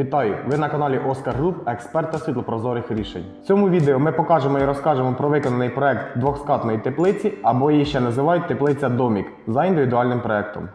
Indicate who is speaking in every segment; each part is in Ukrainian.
Speaker 1: Вітаю! Ви на каналі Оскар Груп, експерт та світлопрозорих рішень. В цьому відео ми покажемо і розкажемо про виконаний проект двохскатної теплиці, або її ще називають теплиця Домік за індивідуальним проектом.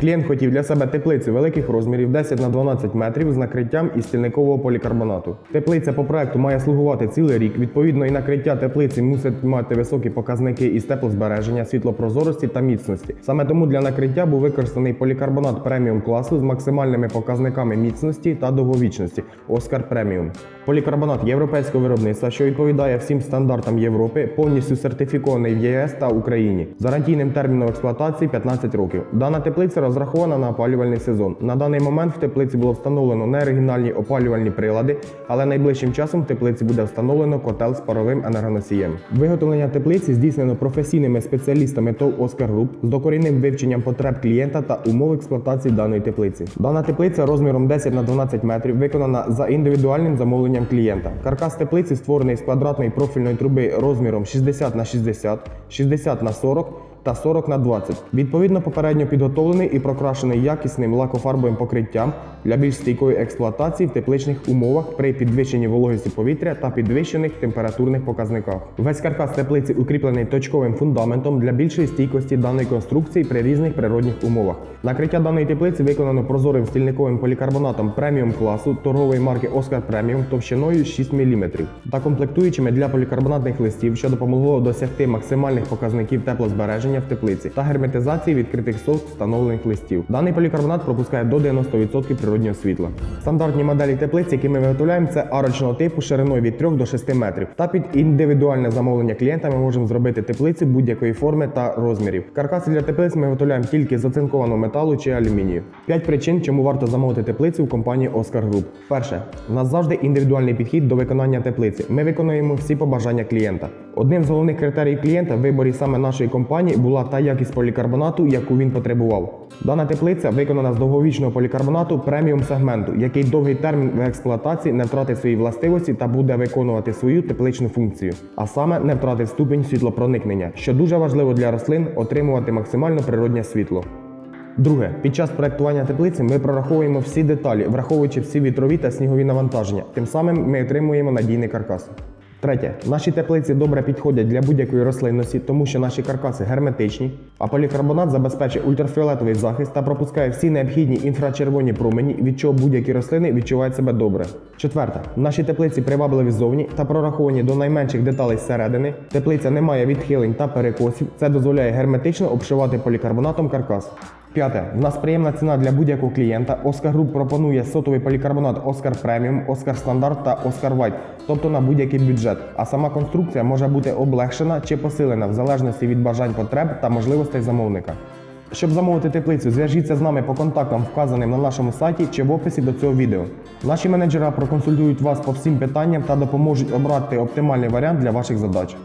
Speaker 1: Клієнт хотів для себе теплицю великих розмірів 10 на 12 метрів з накриттям із стільникового полікарбонату. Теплиця по проекту має слугувати цілий рік. Відповідно, і накриття теплиці мусить мати високі показники із теплозбереження, світлопрозорості та міцності. Саме тому для накриття був використаний полікарбонат преміум класу з максимальними показниками міцності та довговічності Оскар Преміум. Полікарбонат європейського виробництва, що відповідає всім стандартам Європи, повністю сертифікований в ЄС та Україні з гарантійним терміном експлуатації 15 років. Дана теплиця розрахована на опалювальний сезон. На даний момент в теплиці було встановлено не оригінальні опалювальні прилади, але найближчим часом в теплиці буде встановлено котел з паровим енергоносієм. Виготовлення теплиці здійснено професійними спеціалістами ТОВ Оскар Груп з докорінним вивченням потреб клієнта та умов експлуатації даної теплиці. Дана теплиця розміром 10 на 12 метрів виконана за індивідуальним замовленням клієнта. Каркас теплиці створений з квадратної профільної труби розміром 60 на 60, 60 на 40 та 40 на 20. Відповідно, попередньо підготовлений і прокрашений якісним лакофарбовим покриттям для більш стійкої експлуатації в тепличних умовах при підвищенні вологості повітря та підвищених температурних показниках. Весь каркас теплиці укріплений точковим фундаментом для більшої стійкості даної конструкції при різних природних умовах. Накриття даної теплиці виконано прозорим стільниковим полікарбонатом преміум класу торгової марки Оскар Преміум товщиною 6 мм та комплектуючими для полікарбонатних листів, що допомогло досягти максимальних показників теплозбереження в теплиці та герметизації відкритих соск встановлених листів. Даний полікарбонат пропускає до 90% природнього світла. Стандартні моделі теплиць, які ми виготовляємо, це арочного типу шириною від 3 до 6 метрів. Та під індивідуальне замовлення клієнта ми можемо зробити теплиці будь-якої форми та розмірів. Каркаси для теплиць ми виготовляємо тільки з оцинкованого металу чи алюмінію. П'ять причин, чому варто замовити теплицю у компанії Оскар Груп. Перше, у нас завжди індивідуальний підхід до виконання теплиці. Ми виконуємо всі побажання клієнта. Одним з головних критерій клієнта в виборі саме нашої компанії була та якість полікарбонату, яку він потребував. Дана теплиця виконана з довговічного полікарбонату преміум сегменту, який довгий термін в експлуатації не втратить свої властивості та буде виконувати свою тепличну функцію, а саме не втратить ступінь світлопроникнення, що дуже важливо для рослин отримувати максимально природнє світло. Друге, під час проектування теплиці ми прораховуємо всі деталі, враховуючи всі вітрові та снігові навантаження. Тим самим ми отримуємо надійний каркас. Третє, наші теплиці добре підходять для будь-якої рослинності, тому що наші каркаси герметичні, а полікарбонат забезпечує ультрафіолетовий захист та пропускає всі необхідні інфрачервоні промені, від чого будь-які рослини відчувають себе добре. Четверте, наші теплиці привабливі ззовні та прораховані до найменших деталей зсередини. Теплиця не має відхилень та перекосів. Це дозволяє герметично обшивати полікарбонатом каркас. П'яте. В нас приємна ціна для будь-якого клієнта. Оскар Груп пропонує сотовий полікарбонат Оскар Преміум, Оскар Стандарт та Оскар Вайт, тобто на будь-який бюджет. А сама конструкція може бути облегшена чи посилена в залежності від бажань потреб та можливостей замовника. Щоб замовити теплицю, зв'яжіться з нами по контактам, вказаним на нашому сайті чи в описі до цього відео. Наші менеджери проконсультують вас по всім питанням та допоможуть обрати оптимальний варіант для ваших задач.